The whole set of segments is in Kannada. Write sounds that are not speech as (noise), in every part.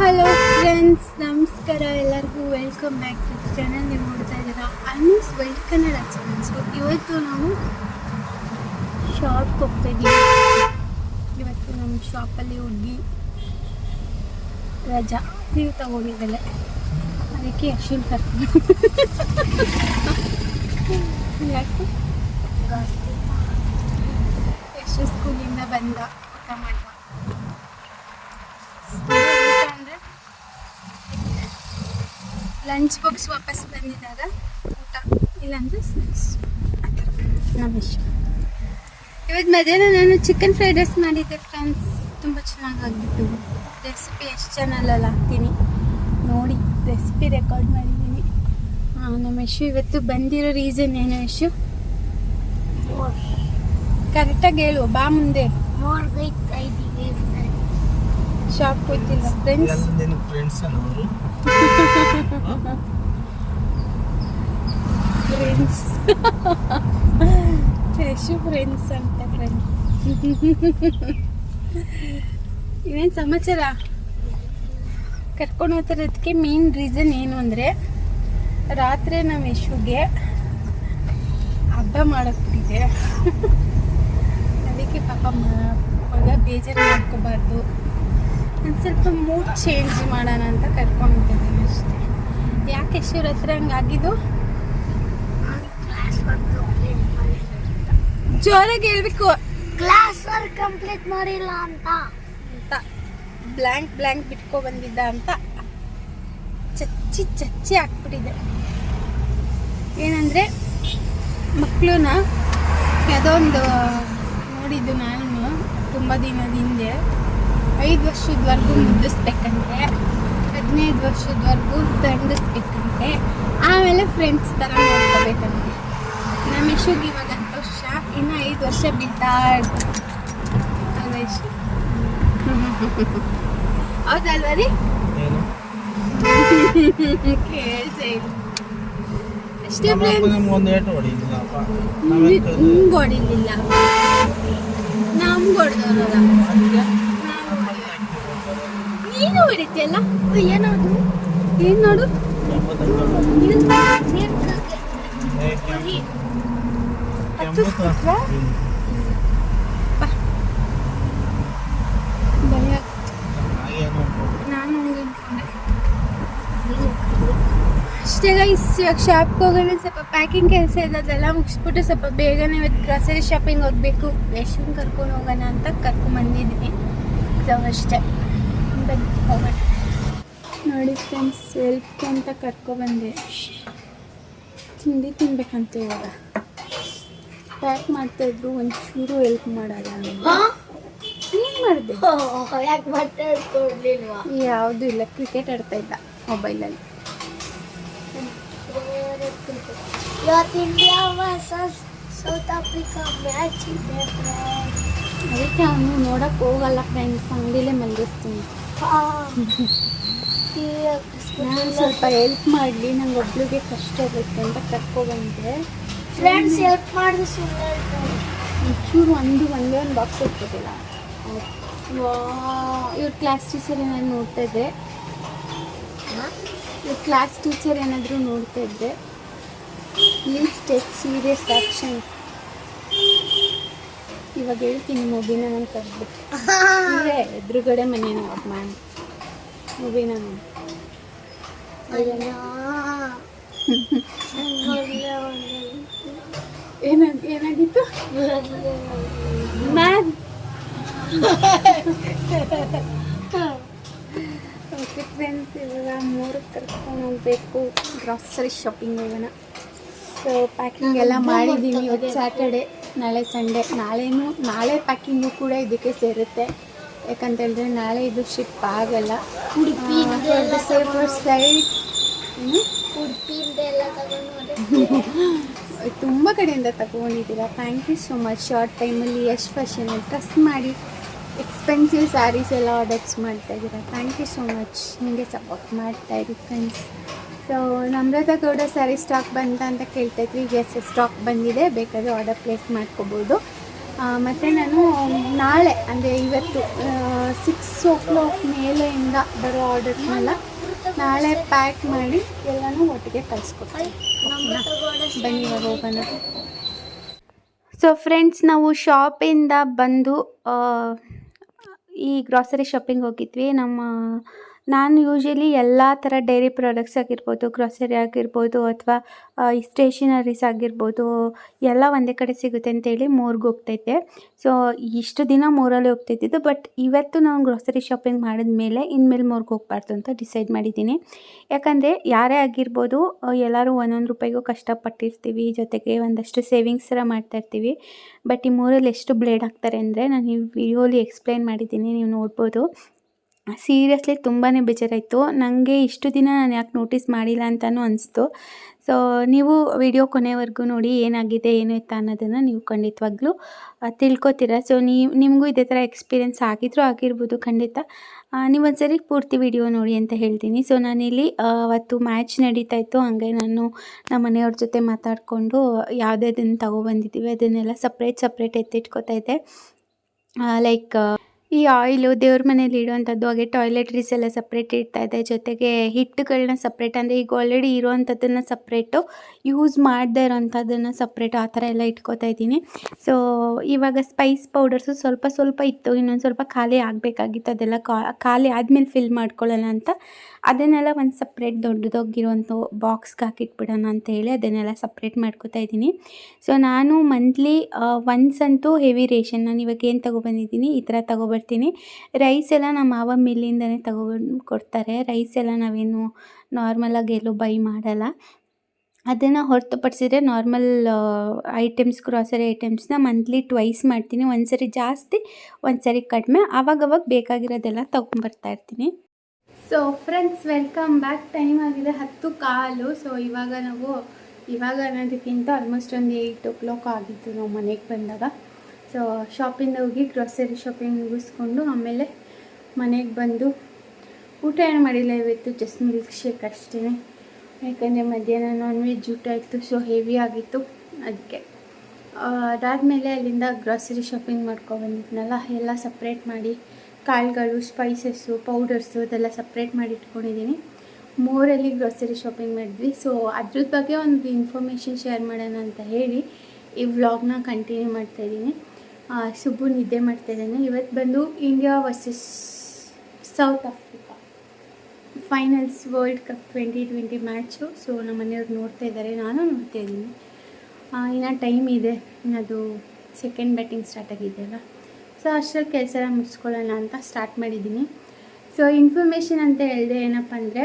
ಹಲೋ ಫ್ರೆಂಡ್ಸ್, ನಮಸ್ಕಾರ. ಎಲ್ಲರಿಗೂ ವೆಲ್ಕಮ್ ಬ್ಯಾಕ್ ಟು ಚಾನಲ್. ನೀವು ನೋಡ್ತಾ ಇದ್ದೀರಾ ಅನೂಸ್ ವೈಟ್ ಕನ್ನಡ ಚಾನಲ್ ಇವತ್ತು ನಾವು ಶಾಪ್ಗೆ ಹೋಗ್ತಾ ಇವತ್ತು ನಮ್ಮ ಶಾಪಲ್ಲಿ ಹುಡುಗಿ ರಜಾ. ನೀವು ತಗೊಂಡಿದ್ದಲೆ ಅದಕ್ಕೆ ಯಶುನ್ ಕರ್ಕೊಂಡು ಯಾಕೆ? ಎಷ್ಟು ಸ್ಕೂಲಿಂದ ಬಂದ ಊಟ ಮಾಡ್ದ ಅಂದರೆ ಲಂಚ್ ಬಾಕ್ಸ್ ವಾಪಸ್ ಬಂದಿದ್ದಾಗ ಊಟ ಇಲ್ಲಾಂದ್ರೆ ಸ್ನ್ಯಾಕ್ಸ್ ನಮ್ಮ ಇಷ್ಟ. ಇವತ್ತು ಮಧ್ಯಾಹ್ನ ನಾನು ಚಿಕನ್ ಫ್ರೈಡ್ ರೈಸ್ ಮಾಡಿದ್ದೆ ಫ್ರೆಂಡ್ಸ್ ತುಂಬ ಚೆನ್ನಾಗಾಗಿತ್ತು. ರೆಸಿಪಿ ಎಷ್ಟು ಚಾನಲಲ್ಲಿ ಹಾಕ್ತೀನಿ ನೋಡಿ ರೆಸಿಪಿ ರೆಕಾರ್ಡ್ ಮಾಡಿದ್ದೀನಿ ಹಾಂ ನಮ್ಮ ಯಶು ಇವತ್ತು ಬಂದಿರೋ ರೀಸನ್ ಏನು ಯಶು? ಕರೆಕ್ಟಾಗಿ ಹೇಳು ಬಾ ಮುಂದೆ. ನೋಡ್ಬೇಕು ಶಾಪ್ ಹೋಯ್ತಿಲ್ಲ ಫ್ರೆಂಡ್ಸ್ ಫ್ರೆಂಡ್ಸ್ ಅವರು ಫ್ರೆಂಡ್ಸ್ ಯಶು ಫ್ರೆಂಡ್ಸ್ ಅಂತ ಫ್ರೆಂಡ್ಸ್ ಇನ್ನೇನು ಸಮಾಚಾರ? ಕರ್ಕೊಂಡು ಹೋಗ್ತಿರೋದಕ್ಕೆ ಮೇನ್ ರೀಸನ್ ಏನು ಅಂದರೆ ರಾತ್ರಿ ನಮ್ಮ ಯಶುಗೆ ಹಬ್ಬ ಮಾಡೋಕ್ಕಿದೆ (laughs) ಅದಕ್ಕೆ ಪಾಪ ಮಗ ಬೇಜಾರು ಮಾಡ್ಕೋಬಾರ್ದು. ಒಂದು ಸ್ವಲ್ಪ ಮೂಡ್ ಚೇಂಜ್ ಮಾಡೋಣ ಅಂತ ಕರ್ಕೊಂಡು ಹೋಗ್ತಿದ್ದೀನಿ ಅಷ್ಟೇ. ಯಾಕೆ ಶಿವ್ರ ಹತ್ರ ಹಂಗಾಗಿದ್ದು? ಜೋರಾಗಿ ಹೇಳ್ಬೇಕು. ಕ್ಲಾಸ್ ವರ್ಕ್ ಕಂಪ್ಲೀಟ್ ಮಾಡಿಲ್ಲ ಅಂತ. ಅಂತ. ಬ್ಲ್ಯಾಂಕ್ ಬ್ಲ್ಯಾಂಕ್ ಬಿಟ್ಕೊ ಬಂದಿದ್ದ ಅಂತ. ಚಚ್ಚಿ ಚಚ್ಚಿ ಹಾಕ್ಬಿಟ್ಟಿದೆ ಏನಂದರೆ ಮಕ್ಕಳನ್ನ ಯಾವುದೋ ಒಂದು ನೋಡಿದ್ದು ನಾನು ತುಂಬ ದಿನದ ಹಿಂದೆ ಐದು ವರ್ಷದವರೆಗೂ ಮುದ್ದಿಸ್ಬೇಕಂತೆ ಹದಿನೈದು ವರ್ಷದವರೆಗೂ ದಂಡಿಸ್ಬೇಕಂತೆ. ಆಮೇಲೆ ಫ್ರೆಂಡ್ಸ್ ಥರ ನೋಡ್ಕೋಬೇಕಂತೆ. ನಮ್ಮ ಯಶುಗೆ ಇವಾಗ ಹತ್ತು ವರ್ಷ ಇನ್ನು ಐದು ವರ್ಷ ಬಿದ್ದಾಳೆ ಅಲ್ವಾ ಯಶು? ಹೌದಲ್ವಾ ರೀ ಕೇಳ್ಸೇ ಇಲ್ಲ. ಅಷ್ಟೇ ಫ್ರೆಂಡ್ಸ್ ನಿಮ್ಗೆ ಹೊಡಿಲಿಲ್ಲ. ನಮ್ಗೆ ಹೊಡೆದವ್ರಲ್ಲ. ನೀನು ಹೊಡಿತಿಯಲ್ಲ ಏನದು ಏನ್ ನೋಡು? ಅಷ್ಟೇ ಗೈಸ್ ಇವಾಗ ಶಾಪ್ಗೆ ಹೋಗೋಣ ಸ್ವಲ್ಪ ಪ್ಯಾಕಿಂಗ್ ಕೆಲಸ ಇದೆ ಅದೆಲ್ಲ ಮುಗಿಸ್ಬಿಟ್ಟು ಸ್ವಲ್ಪ ಬೇಗನೆ ಇವತ್ತು ಗ್ರಾಸರಿ ಶಾಪಿಂಗ್ ಹೋಗಬೇಕು. ಯಶನ್ ಕರ್ಕೊಂಡು ಹೋಗೋಣ ಅಂತ ಕರ್ಕೊಂಡ್ಬಂದಿದ್ದೀನಿ ಸೊ ಅಷ್ಟೇ. ನೋಡಿ ಫ್ರೆಂಡ್ಸ್ ಎಲ್ಪ್ ಅಂತ ಕರ್ಕೊಬಂದೆ ತಿಂಡಿ ತಿನ್ಬೇಕಂತ ಇವಾಗ. ಪ್ಯಾಕ್ ಮಾಡ್ತಾಯಿದ್ರು ಒಂಚೂರು ಎಲ್ಪ್ ಮಾಡಲ್ಲ ಏನು ಮಾಡಿದೆ? ಯಾವುದೂ ಇಲ್ಲ ಕ್ರಿಕೆಟ್ ಆಡ್ತಾ ಇದ್ದ ಮೊಬೈಲಲ್ಲಿ ಇವತ್ತು India versus South Africa match ಇದೆ ಅದಕ್ಕೆ ಅವನು ನೋಡಕ್ಕೆ ಹೋಗಲ್ಲ ಫ್ರೆಂಡ್ಸ್ ಅಂಗಡಿಲೇ ಮಲಗಿಸ್ತೀನಿ ನಾನು ಸ್ವಲ್ಪ ಹೆಲ್ಪ್ ಮಾಡಲಿ. ನಂಗೆ ಒಬ್ಳಿಗೆ ಕಷ್ಟ ಇರುತ್ತೆ ಅಂತ ಕರ್ಕೊಬಂದೆ ಫ್ರೆಂಡ್ಸ್ ಹೆಲ್ಪ್ ಮಾಡಿದ್ರೆ ಸುಮ್ಮನೆ ಒಂಚೂರು ಒಂದು ಒಂದೇ ಒಂದು ಬಾಕ್ಸ್ ಇಟ್ಬಿಟ್ಟಿಲ್ಲ ಇವ್ರ ಕ್ಲಾಸ್ ಟೀಚರ್ ಏನಾದ್ರು ನೋಡ್ತಾ ಇದ್ದೆ ಇವ್ರ ಕ್ಲಾಸ್ ಟೀಚರ್ ಏನಾದರೂ ನೋಡ್ತಾ ಇದ್ದೆ ಪ್ಲೀಸ್ ಟೇಕ್ ಸೀರಿಯಸ್ ಆ್ಯಕ್ಷನ್ ಇವಾಗ ಹೇಳ್ತೀನಿ ಮೂವಿನ ನಾನು ಕರೆದ್ಬಿಟ್ಟು ಇಲ್ಲೇ ಎದುರುಗಡೆ ಮನೆ ನಮ್ಮ ಮ್ಯಾಮ್ ನಾನು ಏನಾಗ ಏನಾಗಿತ್ತು? ಮ್ಯಾಮ್. ಓಕೆ ಫ್ರೆಂಡ್ಸ್ ಇವಾಗ ಮೂರು ಕರ್ಕೊಂಡು ಹೋಗಬೇಕು. ಗ್ರಾಸರಿ ಶಾಪಿಂಗ್ ಹೋಗೋಣ. ಸೊ ಪ್ಯಾಕಿಂಗ್ ಎಲ್ಲ ಮಾಡಿದ್ದೀವಿ ಇವತ್ತು ಸ್ಯಾಟರ್ಡೆ ನಾಳೆ ಸಂಡೇ. ನಾಳೆನು ನಾಳೆ ಪ್ಯಾಕಿಂಗು ಕೂಡ ಇದಕ್ಕೆ ಸೇರುತ್ತೆ. ಯಾಕಂತೇಳಿದ್ರೆ ನಾಳೆ ಇದು ಶಿಪ್ ಆಗಲ್ಲ. ಉಡುಪಿ ಸೈಡ್ (laughs) ತುಂಬ ಕಡೆಯಿಂದ ತಗೊಂಡಿದ್ದೀರಾ. Thank you so much short ಟೈಮಲ್ಲಿ ಎಷ್ಟು ಫ್ಯಾಷನ್ ಟ್ರಸ್ಟ್ ಮಾಡಿ ಎಕ್ಸ್ಪೆನ್ಸಿವ್ ಸ್ಯಾರೀಸ್ ಎಲ್ಲ ಆರ್ಡರ್ಸ್ ಮಾಡ್ತಾ ಇದ್ದೀರಾ. ಥ್ಯಾಂಕ್ ಯು ಸೊ ಮಚ್ ನಿಮಗೆ ಸಪೋರ್ಟ್ ಮಾಡ್ತಾ ಇರಿ friends so Namrata Gowda sari stock ಬಂತ ಅಂತ ಕೇಳ್ತಾ ಎಸ್ ಸ್ಟಾಕ್ ಬಂದಿದೆ. ಬೇಕಾದರೆ ಆರ್ಡರ್ ಪ್ಲೇಸ್ ಮಾಡ್ಕೋಬೋದು. ಮತ್ತು ನಾನು ನಾಳೆ, ಅಂದರೆ ಇವತ್ತು ಸಿಕ್ಸ್ ಓ ಕ್ಲಾಕ್ ಮೇಲೆಯಿಂದ ಬರೋ ಆರ್ಡರ್ಸ್ನೆಲ್ಲ ನಾಳೆ ಪ್ಯಾಕ್ ಮಾಡಿ ಎಲ್ಲನೂ ಒಟ್ಟಿಗೆ ಕಳಿಸ್ಕೊಡ್ತೀನಿ. ಬನ್ನಿ ಇವಾಗ ಹೋಗೋಣ. ಸೊ ಫ್ರೆಂಡ್ಸ್ ನಾವು ಶಾಪಿಂದ ಬಂದು ಈ ಗ್ರಾಸರಿ ಶಾಪಿಂಗ್ ಹೋಗಿದ್ವಿ. ನಮ್ಮ ನಾನು ಯೂಶಲಿ ಎಲ್ಲ ಥರ ಡೈರಿ ಪ್ರಾಡಕ್ಟ್ಸ್ ಆಗಿರ್ಬೋದು ಗ್ರೋಸರಿ ಆಗಿರ್ಬೋದು ಅಥವಾ ಸ್ಟೇಷನರೀಸ್ ಆಗಿರ್ಬೋದು, ಎಲ್ಲ ಒಂದೇ ಕಡೆ ಸಿಗುತ್ತೆ ಅಂತೇಳಿ ಮೂರ್ಗೆ ಹೋಗ್ತೈತೆ. ಸೊ ಇಷ್ಟು ದಿನ ಮೂರಲ್ಲಿ ಹೋಗ್ತಿದ್ದಿದ್ದು ಬಟ್ ಇವತ್ತು ನಾನು ಗ್ರೋಸರಿ ಶಾಪಿಂಗ್ ಮಾಡಿದ ಮೇಲೆ ಇನ್ಮೇಲೆ ಮೂರ್ಗೆ ಹೋಗ್ಬಾರ್ದು ಅಂತ ಡಿಸೈಡ್ ಮಾಡಿದ್ದೀನಿ. ಯಾಕಂದರೆ ಯಾರೇ ಆಗಿರ್ಬೋದು ಎಲ್ಲರೂ ಒಂದೊಂದು ರೂಪಾಯಿಗೂ ಕಷ್ಟಪಟ್ಟಿರ್ತೀವಿ, ಜೊತೆಗೆ ಒಂದಷ್ಟು ಸೇವಿಂಗ್ಸ್ ಥರ ಮಾಡ್ತಾಯಿರ್ತೀವಿ. ಬಟ್ ಈ ಮೂರಲ್ಲಿ ಎಷ್ಟು ಬ್ಲೇಡ್ ಹಾಕ್ತಾರೆ ಅಂದರೆ, ನಾನು ಈ ವಿಡಿಯೋಲಿ ಎಕ್ಸ್ಪ್ಲೈನ್ ಮಾಡಿದ್ದೀನಿ, ನೀವು ನೋಡ್ಬೋದು. ಸೀರಿಯಸ್ಲಿ ತುಂಬಾ ಬೇಜಾರಾಯಿತು. ನನಗೆ ಇಷ್ಟು ದಿನ ನಾನು ಯಾಕೆ ನೋಟಿಸ್ ಮಾಡಿಲ್ಲ ಅಂತಲೂ ಅನಿಸ್ತು. ಸೊ ನೀವು ವಿಡಿಯೋ ಕೊನೆವರೆಗೂ ನೋಡಿ ಏನಾಗಿದೆ, ಏನು ಇತ್ತ ಅನ್ನೋದನ್ನು ನೀವು ಖಂಡಿತವಾಗ್ಲೂ ತಿಳ್ಕೊತೀರಾ. ಸೊ ನೀವು ನಿಮಗೂ ಇದೇ ಥರ ಎಕ್ಸ್ಪೀರಿಯೆನ್ಸ್ ಆಗಿದ್ರೂ ಆಗಿರ್ಬೋದು ಖಂಡಿತ. ನೀವೊಂದ್ಸರಿ ಪೂರ್ತಿ ವಿಡಿಯೋ ನೋಡಿ ಅಂತ ಹೇಳ್ತೀನಿ. ಸೊ ನಾನಿಲ್ಲಿ ಅವತ್ತು ಮ್ಯಾಚ್ ನಡೀತಾ ಇತ್ತು. ಹಂಗೆ ನಾನು ನಮ್ಮ ಮನೆಯವ್ರ ಜೊತೆ ಮಾತಾಡಿಕೊಂಡು ಯಾವುದ್ಯಾವ್ದನ್ನು ತಗೊಬಂದಿದ್ದೀವಿ ಅದನ್ನೆಲ್ಲ ಸಪ್ರೇಟ್ ಸಪ್ರೇಟ್ ಎತ್ತಿಟ್ಕೋತಾ ಇದ್ದೆ. ಲೈಕ್ ಈ ಆಯಿಲು ದೇವ್ರ ಮನೇಲಿ ಇಡುವಂಥದ್ದು, ಹಾಗೆ ಟಾಯ್ಲೆಟ್ರೀಸ್ ಎಲ್ಲ ಸಪ್ರೇಟ್ ಇಡ್ತಾ ಇದೆ. ಜೊತೆಗೆ ಹಿಟ್ಟುಗಳನ್ನ ಸಪ್ರೇಟ್ ಅಂದರೆ ಈಗ ಆಲ್ರೆಡಿ ಇರೋವಂಥದ್ದನ್ನು ಸಪ್ರೇಟು ಯೂಸ್ ಮಾಡದೇ ಇರೋವಂಥದ್ದನ್ನು ಸಪ್ರೇಟು ಆ ಥರ ಎಲ್ಲ ಇಟ್ಕೋತಾ ಇದ್ದೀನಿ. ಸೊ ಇವಾಗ ಸ್ಪೈಸ್ ಪೌಡರ್ಸು ಸ್ವಲ್ಪ ಸ್ವಲ್ಪ ಇತ್ತು, ಇನ್ನೊಂದು ಸ್ವಲ್ಪ ಖಾಲಿ ಆಗಬೇಕಾಗಿತ್ತು. ಅದೆಲ್ಲ ಖಾಲಿ ಆದಮೇಲೆ ಫಿಲ್ ಮಾಡ್ಕೊಳ್ಳೋಣ ಅಂತ. ಅದನ್ನೆಲ್ಲ ಒಂದು ಸಪ್ರೇಟ್ ದೊಡ್ಡದೋಗಿರೋಂಥ ಬಾಕ್ಸ್ಗೆ ಹಾಕಿಟ್ಬಿಡೋಣ ಅಂತ ಹೇಳಿ ಅದನ್ನೆಲ್ಲ ಸಪ್ರೇಟ್ ಮಾಡ್ಕೋತಾ ಇದ್ದೀನಿ. ಸೊ ನಾನು ಮಂತ್ಲಿ ಒನ್ಸ್ ಅಂತೂ ಹೆವಿ ರೇಷನ್ ನಾನು ಇವಾಗ ಏನು ತೊಗೊಬಂದಿದ್ದೀನಿ? ಈ ಥರ ತೊಗೊಬರ್ತೀನಿ. ರೈಸ್ ಎಲ್ಲ ನಮ್ಮ ಮಾವ ಮಿಲ್ಲಿಂದನೇ ತೊಗೊಬಂದು ಕೊಡ್ತಾರೆ. ರೈಸ್ ಎಲ್ಲ ನಾವೇನು ನಾರ್ಮಲಾಗಿ ಎಲ್ಲೂ ಬೈ ಮಾಡಲ್ಲ. ಅದನ್ನು ಹೊರತುಪಡಿಸಿದ್ರೆ ನಾರ್ಮಲ್ ಐಟಮ್ಸ್ ಗ್ರಾಸರಿ ಐಟಮ್ಸ್ನ ಮಂತ್ಲಿ ಟ್ವೈಸ್ ಮಾಡ್ತೀನಿ. ಒಂದು ಸರಿ ಜಾಸ್ತಿ ಒಂದು ಸರಿ ಕಡಿಮೆ. ಆವಾಗವಾಗ ಬೇಕಾಗಿರೋದೆಲ್ಲ ತೊಗೊಂಬರ್ತಾ ಇರ್ತೀನಿ. So friends welcome back time ಆಗಿದೆ ಹತ್ತು ಕಾಲು. ಸೊ ಇವಾಗ ನಾವು, ಇವಾಗ ಅನ್ನೋದಕ್ಕಿಂತ ಆಲ್ಮೋಸ್ಟ್ ಒಂದು ಏಯ್ಟ್ ಓ ಕ್ಲಾಕ್ ಆಗಿತ್ತು ನಾವು ಮನೆಗೆ ಬಂದಾಗ. ಸೊ ಶಾಪಿಂದ ಹೋಗಿ ಗ್ರೋಸರಿ ಶಾಪಿಂಗ್ ಮುಗಿಸ್ಕೊಂಡು ಆಮೇಲೆ ಮನೆಗೆ ಬಂದು ಊಟ ಏನು ಮಾಡಿಲ್ಲ ಇವತ್ತು? ಜಸ್ಟ್ ಮಿಲ್ಕ್ ಶೇಕ್ ಅಷ್ಟೇ ಯಾಕಂದರೆ ಮಧ್ಯಾಹ್ನ ನಾನ್ ವೆಜ್ ಊಟ ಇತ್ತು ಸೊ ಹೆವಿ ಆಗಿತ್ತು. ಅದಕ್ಕೆ ಅದಾದಮೇಲೆ ಅಲ್ಲಿಂದ ಗ್ರಾಸರಿ ಶಾಪಿಂಗ್ ಮಾಡ್ಕೊಬಂದಿದ್ನಲ್ಲ ಎಲ್ಲ ಸಪ್ರೇಟ್ ಮಾಡಿ ಕಾಳುಗಳು ಸ್ಪೈಸಸ್ಸು ಪೌಡರ್ಸು ಅದೆಲ್ಲ ಸಪ್ರೇಟ್ ಮಾಡಿ ಇಟ್ಕೊಂಡಿದ್ದೀನಿ. ಮೋರಲ್ಲಿ ಗ್ರೋಸರಿ ಶಾಪಿಂಗ್ ಮಾಡಿದ್ವಿ. ಸೊ ಅದ್ರ ಬಗ್ಗೆ ಒಂದು ಇನ್ಫಾರ್ಮೇಷನ್ ಶೇರ್ ಮಾಡೋಣ ಅಂತ ಹೇಳಿ ಈ ವ್ಲಾಗ್ನ ಕಂಟಿನ್ಯೂ ಮಾಡ್ತಾ ಇದ್ದೀನಿ. ಸುಬ್ಬು ನಿದ್ದೆ ಮಾಡ್ತಾ ಇದ್ದೇನೆ. ಇವತ್ತು ಬಂದು India versus South Africa finals world cup twenty twenty match so ನಮ್ಮ ಮನೆಯವ್ರು ನೋಡ್ತಾ ಇದ್ದಾರೆ. ನಾನು ನೋಡ್ತಾ ಇದ್ದೀನಿ. ಇನ್ನು ಟೈಮ್ ಇದೆ. ಅದು ಸೆಕೆಂಡ್ ಬ್ಯಾಟಿಂಗ್ ಸ್ಟಾರ್ಟ್ ಆಗಿದೆಯಲ್ಲ ಸೊ ಅಷ್ಟರಲ್ಲಿ ಕೆಲಸ ಎಲ್ಲ ಮುಗಿಸ್ಕೊಳ್ಳೋಣ ಅಂತ ಸ್ಟಾರ್ಟ್ ಮಾಡಿದ್ದೀನಿ. ಸೊ ಇನ್ಫಾರ್ಮೇಷನ್ ಅಂತ ಹೇಳಿದೆ ಏನಪ್ಪ ಅಂದರೆ,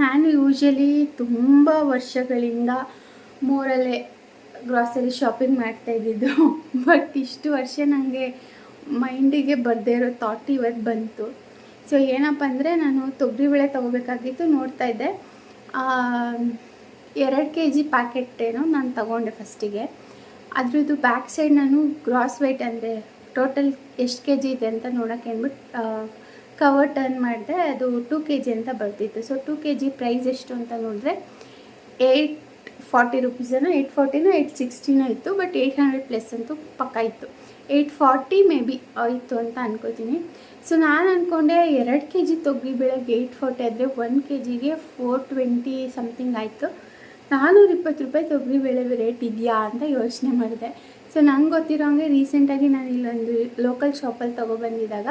ನಾನು ಯೂಶಲಿ ತುಂಬ ವರ್ಷಗಳಿಂದ ಮೂರಲ್ಲೇ ಗ್ರಾಸರಿ ಶಾಪಿಂಗ್ ಮಾಡ್ತಾ ಇದ್ದಿದ್ದು. (laughs) ಬಟ್ ಇಷ್ಟು ವರ್ಷ ನನಗೆ ಮೈಂಡಿಗೆ ಬರದೇ ಇರೋ ಥಾಟ್ ಇವತ್ತು ಬಂತು. ಸೊ ಏನಪ್ಪ ಅಂದರೆ, ನಾನು ತೊಗರಿಬೇಳೆ ತೊಗೋಬೇಕಾಗಿತ್ತು, ನೋಡ್ತಾ ಇದ್ದೆ. ಎರಡು ಕೆ ಜಿ ಪ್ಯಾಕೆಟ್ ಏನೋ ನಾನು ತಗೊಂಡೆ ಫಸ್ಟಿಗೆ ಅದರದ್ದು ಬ್ಯಾಕ್ ಸೈಡ್ ನಾನು ಗ್ರಾಸ್ ವೈಟ್ ಅಂದರೆ ಟೋಟಲ್ ಎಷ್ಟು ಕೆ ಜಿ ಇದೆ ಅಂತ ನೋಡೋಕೆ ಅಂದ್ಬಿಟ್ಟು ಕವರ್ ಟರ್ನ್ ಮಾಡಿದೆ ಅದು ಟೂ ಕೆ ಜಿ ಅಂತ ಬರ್ತಿತ್ತು. So two K G price ಎಷ್ಟು ಅಂತ ನೋಡಿದ್ರೆ ಏಯ್ಟ್ ಫಾರ್ಟಿ ರುಪೀಸನೋ ಏಯ್ಟ್ ಫಾರ್ಟಿನೋ ಏಯ್ಟ್ ಸಿಕ್ಸ್ಟಿನೋ ಇತ್ತು ಬಟ್ ಏಯ್ಟ್ ಹಂಡ್ರೆಡ್ ಪ್ಲಸ್ ಅಂತೂ ಪಕ್ಕ ಇತ್ತು. ಏಯ್ಟ್ ಫಾರ್ಟಿ ಮೇ ಬಿ ಇತ್ತು ಅಂತ ಅನ್ಕೋತೀನಿ. ಸೊ ನಾನು ಅಂದ್ಕೊಂಡೆ ಎರಡು ಕೆ ಜಿ ತೊಗರಿ ಬೆಳಗ್ಗೆ ಏಯ್ಟ್ ಫಾರ್ಟಿ ಆದರೆ ಒನ್ ಕೆ ಜಿಗೆ ಫೋರ್ ಟ್ವೆಂಟಿ ಸಮಥಿಂಗ್ ಆಯಿತು. ನಾನ್ನೂರ ಇಪ್ಪತ್ತು ರೂಪಾಯಿ ತೊಗರಿ ಬೇಳೆ ರೇಟ್ ಇದೆಯಾ ಅಂತ ಯೋಚನೆ ಮಾಡಿದೆ. ಸೊ ನಂಗೆ ಗೊತ್ತಿರೋ ಹಂಗೆ ರೀಸೆಂಟಾಗಿ ನಾನು ಇಲ್ಲೊಂದು ಲೋಕಲ್ ಶಾಪಲ್ಲಿ ತೊಗೊಬಂದಿದ್ದಾಗ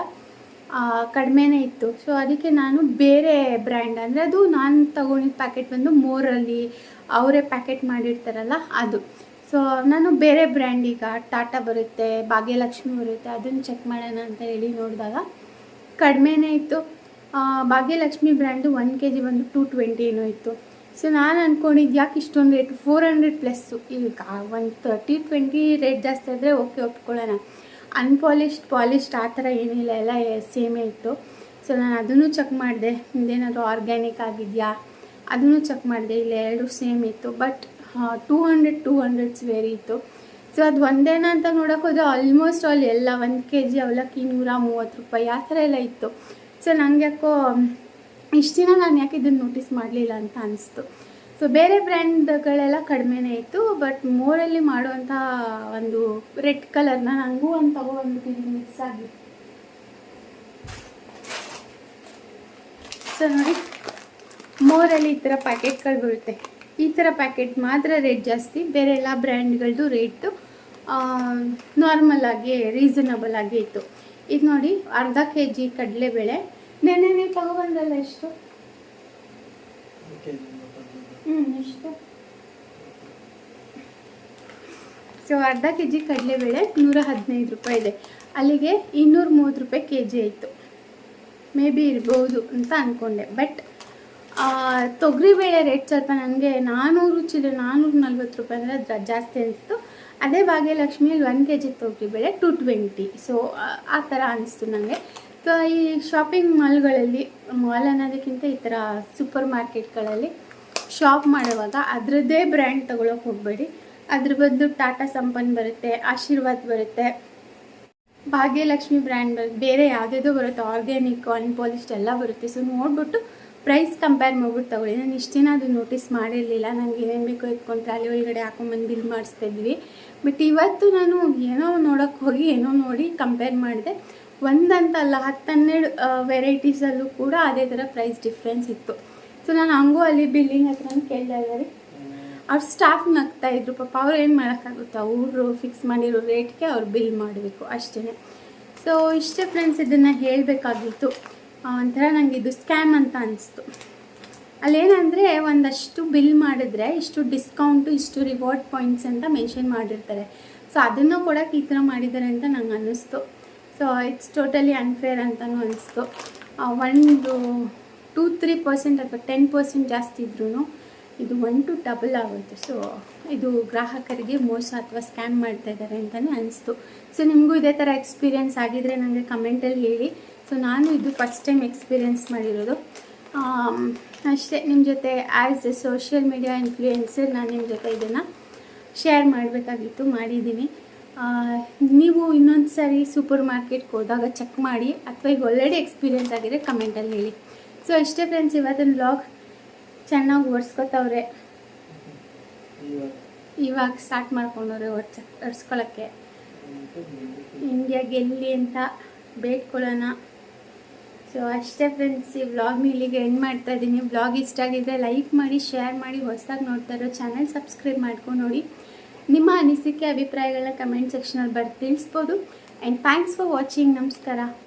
ಕಡಿಮೆನೇ ಇತ್ತು. ಸೊ ಅದಕ್ಕೆ ನಾನು ಬೇರೆ ಬ್ರ್ಯಾಂಡ್ ಅಂದರೆ ಅದು ನಾನು ತೊಗೊಂಡಿದ್ದ ಪ್ಯಾಕೆಟ್ ಬಂದು ಮೋರಲ್ಲಿ ಅವರೇ ಪ್ಯಾಕೆಟ್ ಮಾಡಿರ್ತಾರಲ್ಲ ಅದು. ಸೊ ನಾನು ಬೇರೆ ಬ್ರ್ಯಾಂಡ್ ಈಗ ಟಾಟಾ ಬರುತ್ತೆ, ಭಾಗ್ಯಲಕ್ಷ್ಮಿ ಬರುತ್ತೆ, ಅದನ್ನು ಚೆಕ್ ಮಾಡೋಣ ಅಂತ ಹೇಳಿ ನೋಡಿದಾಗ ಕಡಿಮೆನೇ ಇತ್ತು. Bhagyalakshmi brand one K G ಬಂದು ಟೂ ಟ್ವೆಂಟಿ ಏನೋ ಇತ್ತು. ಸೊ ನಾನು ಅಂದ್ಕೊಂಡಿದ್ದು ಯಾಕೆ ಇಷ್ಟೊಂದು ರೇಟ್ ಫೋರ್ ಹಂಡ್ರೆಡ್ ಪ್ಲಸ್ಸು ಈಗ ಒಂದು ತರ್ಟಿ ಟ್ವೆಂಟಿ ರೇಟ್ ಜಾಸ್ತಿ ಆದರೆ ಓಕೆ ಒಪ್ಕೊಳ್ಳೋಣ. ಅನ್ಪಾಲಿಶ್ಡ್ ಪಾಲಿಶ್ಡ್ ಆ ಥರ ಏನಿಲ್ಲ, ಎಲ್ಲ ಸೇಮೇ ಇತ್ತು. ಸೊ ನಾನು ಅದನ್ನು ಚೆಕ್ ಮಾಡಿದೆ. ಇದೇನಾದರೂ ಆರ್ಗ್ಯಾನಿಕ್ ಆಗಿದೆಯಾ? ಅದನ್ನು ಚೆಕ್ ಮಾಡಿದೆ. ಇಲ್ಲ ಎರಡು ಸೇಮ್ ಇತ್ತು. But two hundred two hundreds vary ಇತ್ತು. ಸೊ ಅದು ಒಂದೇನ ಅಂತ ನೋಡೋಕೆ ಹೋದ್ರೆ ಆಲ್ಮೋಸ್ಟ್ ಆಲ್ ಎಲ್ಲ ಒಂದು ಕೆ ಜಿ ಅವಲಕ್ಕಿ ನೂರ ಮೂವತ್ತು ರೂಪಾಯಿ ಆ ಥರ ಎಲ್ಲ ಇತ್ತು. ಸೊ ನನಗೆ ಯಾಕೋ ಇಷ್ಟು ದಿನ ನಾನು ಯಾಕೆ ಇದನ್ನು ನೋಟಿಸ್ ಮಾಡಲಿಲ್ಲ ಅಂತ ಅನಿಸ್ತು. ಸೊ ಬೇರೆ ಬ್ರ್ಯಾಂಡ್ಗಳೆಲ್ಲ ಕಡಿಮೆನೇ ಇತ್ತು ಬಟ್ ಮೋರಲ್ಲಿ ಮಾಡುವಂಥ ಒಂದು ರೆಡ್ ಕಲರ್ನ ನನಗೂ ಒಂದು ತಗೊಬಂದ್ಬಿಟ್ಟಿದ್ದೀನಿ ಮಿಕ್ಸ್ ಆಗಿ. ಸೊ ನೋಡಿ, ಮೋರಲ್ಲಿ ಈ ಥರ ಪ್ಯಾಕೆಟ್ಗಳು ಬರುತ್ತೆ. ಈ ಥರ ಪ್ಯಾಕೆಟ್ ಮಾತ್ರ ರೇಟ್ ಜಾಸ್ತಿ, ಬೇರೆ ಎಲ್ಲ ಬ್ರ್ಯಾಂಡ್ಗಳದ್ದು ರೇಟು ನಾರ್ಮಲ್ ಆಗಿ ರೀಸನಬಲ್ ಆಗಿ ಇತ್ತು. ಇದು ನೋಡಿ, ಅರ್ಧ ಕೆ ಜಿ ಕಡಲೆಬೇಳೆ ನೆನ್ನೆ ನೀವು ತಗೊಬಂದಲ್ಲ ಎಷ್ಟು? ಹ್ಞೂ ಎಷ್ಟು? ಸೊ ಅರ್ಧ ಕೆ ಜಿ ಕಡಲೆಬೇಳೆ ನೂರ ಹದಿನೈದು ರೂಪಾಯಿ ಇದೆ. ಅಲ್ಲಿಗೆ ಇನ್ನೂರ ಮೂವತ್ತು ರೂಪಾಯಿ ಕೆ ಜಿ ಆಯಿತು. ಮೇ ಬಿ ಇರ್ಬೋದು ಅಂತ ಅಂದ್ಕೊಂಡೆ ಬಟ್ ತೊಗರಿಬೇಳೆ ರೇಟ್ ಸ್ವಲ್ಪ ನನಗೆ ನಾನ್ನೂರು ಚಿಲ್ಲರೆ ನಾನ್ನೂರ ನಲ್ವತ್ತು ರೂಪಾಯಿ ಅಂದರೆ ಜಾಸ್ತಿ ಅನಿಸ್ತು. ಅದೇ ಭಾಗ್ಯಲಕ್ಷ್ಮಿಯಲ್ಲಿ ಒನ್ ಕೆ ಜಿ ತೊಗರಿಬೇಳೆ ಟು ಟ್ವೆಂಟಿ ಸೊ ಆ ಥರ ಅನಿಸ್ತು ನನಗೆ ಸೊ ಈ ಶಾಪಿಂಗ್ ಮಾಲ್ಗಳಲ್ಲಿ ಮಾಲ್ ಅನ್ನೋದಕ್ಕಿಂತ ಈ ಥರ ಸೂಪರ್ ಮಾರ್ಕೆಟ್ಗಳಲ್ಲಿ ಶಾಪ್ ಮಾಡುವಾಗ ಅದರದ್ದೇ ಬ್ರ್ಯಾಂಡ್ ತೊಗೊಳಕ್ಕೆ ಹೋಗಬೇಡಿ. ಅದ್ರ ಬದಲು ಟಾಟಾ ಸಂಪನ್ ಬರುತ್ತೆ ಆಶೀರ್ವಾದ್ ಬರುತ್ತೆ, ಭಾಗ್ಯಲಕ್ಷ್ಮಿ ಬ್ರ್ಯಾಂಡ್ ಬರುತ್ತೆ ಬೇರೆ ಯಾವುದೇದೋ ಬರುತ್ತೆ ಆರ್ಗ್ಯಾನಿಕ್ ಅನ್ಪಾಲಿಶ್ಡ್ ಎಲ್ಲ ಬರುತ್ತೆ. ಸೊ ನೋಡಿಬಿಟ್ಟು ಪ್ರೈಸ್ ಕಂಪೇರ್ ಮಾಡ್ಬಿಟ್ಟು ತಗೊಳ್ಳಿ. ನಾನು ಇಷ್ಟು ದಿನ ಅದು ನೋಟಿಸ್ ಮಾಡಿರಲಿಲ್ಲ. ನನಗೆ ಏನೇನು ಬೇಕೋ ಎತ್ಕೊಂಡು ಅಲ್ಲಿ ಒಳಗಡೆ ಹಾಕೊಂಬಂದು ಬಿಲ್ ಮಾಡಿಸ್ತಾ ಇದ್ವಿ. ಬಟ್ ಇವತ್ತು ನಾನು ಏನೋ ನೋಡೋಕ್ಕೆ ಹೋಗಿ ಏನೋ ನೋಡಿ ಕಂಪೇರ್ ಮಾಡಿದೆ. ಒಂದಂತಲ್ಲ ಹತ್ತು ಹನ್ನೆರಡು ವೆರೈಟೀಸಲ್ಲೂ ಕೂಡ ಅದೇ ಥರ ಪ್ರೈಸ್ ಡಿಫ್ರೆನ್ಸ್ ಇತ್ತು. ಸೊ ನಾನು ಹಂಗೂ ಅಲ್ಲಿ ಬಿಲ್ಲಿಂಗ್ ಹತ್ರ ಕೇಳ್ತಾ ಇದ್ದಾರೆ. ಅವ್ರ ಸ್ಟಾಫ್ ನಗ್ತಾ ಇದ್ರು, ಪಾಪ ಅವ್ರು ಏನು ಮಾಡೋಕ್ಕಾಗುತ್ತೆ? ಅವರು ಫಿಕ್ಸ್ ಮಾಡಿರೋ ರೇಟ್ಗೆ ಅವ್ರು ಬಿಲ್ ಮಾಡಬೇಕು ಅಷ್ಟೇ ಸೊ ಇಷ್ಟೇ ಫ್ರೆಂಡ್ಸ್ ಇದನ್ನು ಹೇಳಬೇಕಾಗಿತ್ತು. ಒಂಥರ ನನಗೆ ಇದು ಸ್ಕ್ಯಾಮ್ ಅಂತ ಅನಿಸ್ತು. ಅಲ್ಲೇನಂದರೆ, ಒಂದಷ್ಟು ಬಿಲ್ ಮಾಡಿದ್ರೆ, ಇಷ್ಟು ಡಿಸ್ಕೌಂಟು ಇಷ್ಟು ರಿವಾರ್ಡ್ ಪಾಯಿಂಟ್ಸ್ ಅಂತ ಮೆನ್ಷನ್ ಮಾಡಿರ್ತಾರೆ. ಸೊ ಅದನ್ನು ಕೊಡೋಕೆ ಈ ಥರ ಮಾಡಿದ್ದಾರೆ ಅಂತ ನಂಗೆ ಅನ್ನಿಸ್ತು ಸೊ ಇಟ್ಸ್ ಟೋಟಲಿ ಅನ್ಫೇರ್ ಅಂತಲೂ ಅನಿಸ್ತು. ಒಂದು ಟೂ ತ್ರೀ ಪರ್ಸೆಂಟ್ ಅಥವಾ ಟೆನ್ ಪರ್ಸೆಂಟ್ ಜಾಸ್ತಿ ಇದ್ರೂ ಇದು ಒನ್ ಟು ಡಬಲ್ ಆಗುತ್ತೆ. ಸೊ ಇದು ಗ್ರಾಹಕರಿಗೆ ಮೋಸ ಅಥವಾ ಸ್ಕ್ಯಾಮ್ ಮಾಡ್ತಾ ಇದ್ದಾರೆ ಅಂತಲೇ ಅನಿಸ್ತು. ಸೊ ನಿಮಗೂ ಇದೇ ಥರ ಎಕ್ಸ್ಪೀರಿಯೆನ್ಸ್ ಆಗಿದ್ದರೆ ನನಗೆ ಕಮೆಂಟಲ್ಲಿ ಹೇಳಿ. ಸೊ ನಾನು ಇದು ಫಸ್ಟ್ ಟೈಮ್ ಎಕ್ಸ್ಪೀರಿಯೆನ್ಸ್ ಮಾಡಿರೋದು. ಅಷ್ಟೇ ನಿಮ್ಮ ಜೊತೆ as a social media influencer ನಾನು ನಿಮ್ಮ ಜೊತೆ ಇದನ್ನು ಶೇರ್ ಮಾಡಬೇಕಾಗಿತ್ತು, ಮಾಡಿದ್ದೀನಿ. ನೀವು ಇನ್ನೊಂದು ಸಾರಿ ಸೂಪರ್ ಮಾರ್ಕೆಟ್ಗೆ ಹೋದಾಗ ಚೆಕ್ ಮಾಡಿ ಅಥವಾ ಈಗ ಆಲ್ರೆಡಿ ಎಕ್ಸ್ಪೀರಿಯೆನ್ಸ್ ಆಗಿದೆ ಕಮೆಂಟಲ್ಲಿ ಹೇಳಿ. ಸೊ ಅಷ್ಟೇ ಫ್ರೆಂಡ್ಸ್ ಇವತ್ತಿನ ಬ್ಲಾಗ್ ಚೆನ್ನಾಗಿ ಓಡಿಸ್ಕೊತವ್ರೆ. ಇವಾಗ ಸ್ಟಾರ್ಟ್ ಮಾಡ್ಕೊಂಡವ್ರೆ ಓಡ್ಸ, ಓಡಿಸ್ಕೊಳಕ್ಕೆ. ಇಂಡಿಯಾ ಗೆಲ್ಲಿ ಅಂತ ಬೇಡ್ಕೊಳ್ಳೋಣ. ಸೊ ಅಷ್ಟೇ ಫ್ರೆಂಡ್ಸ್ ಈ ವ್ಲಾಗ್ನ ಇಲ್ಲಿಗೆ ಎಂಡ್ ಮಾಡ್ತಾ ಇದ್ದೀನಿ. ವ್ಲಾಗ್ ಇಷ್ಟ ಆಗಿದ್ರೆ ಲೈಕ್ ಮಾಡಿ ಶೇರ್ ಮಾಡಿ, ಹೊಸದಾಗಿ ನೋಡ್ತಾ ಇರೋ ಚಾನಲ್ ಸಬ್ಸ್ಕ್ರೈಬ್ ಮಾಡ್ಕೊಂಡು ನೋಡಿ. ನಿಮ್ಮ ಅನಿಸಿಕೆ ಅಭಿಪ್ರಾಯಗಳನ್ನ ಕಮೆಂಟ್ ಸೆಕ್ಷನಲ್ಲಿ ಬರೆದು ತಿಳಿಸ್ಬೋದು. ಆ್ಯಂಡ್ ಥ್ಯಾಂಕ್ಸ್ ಫಾರ್ ವಾಚಿಂಗ್ ನಮಸ್ಕಾರ.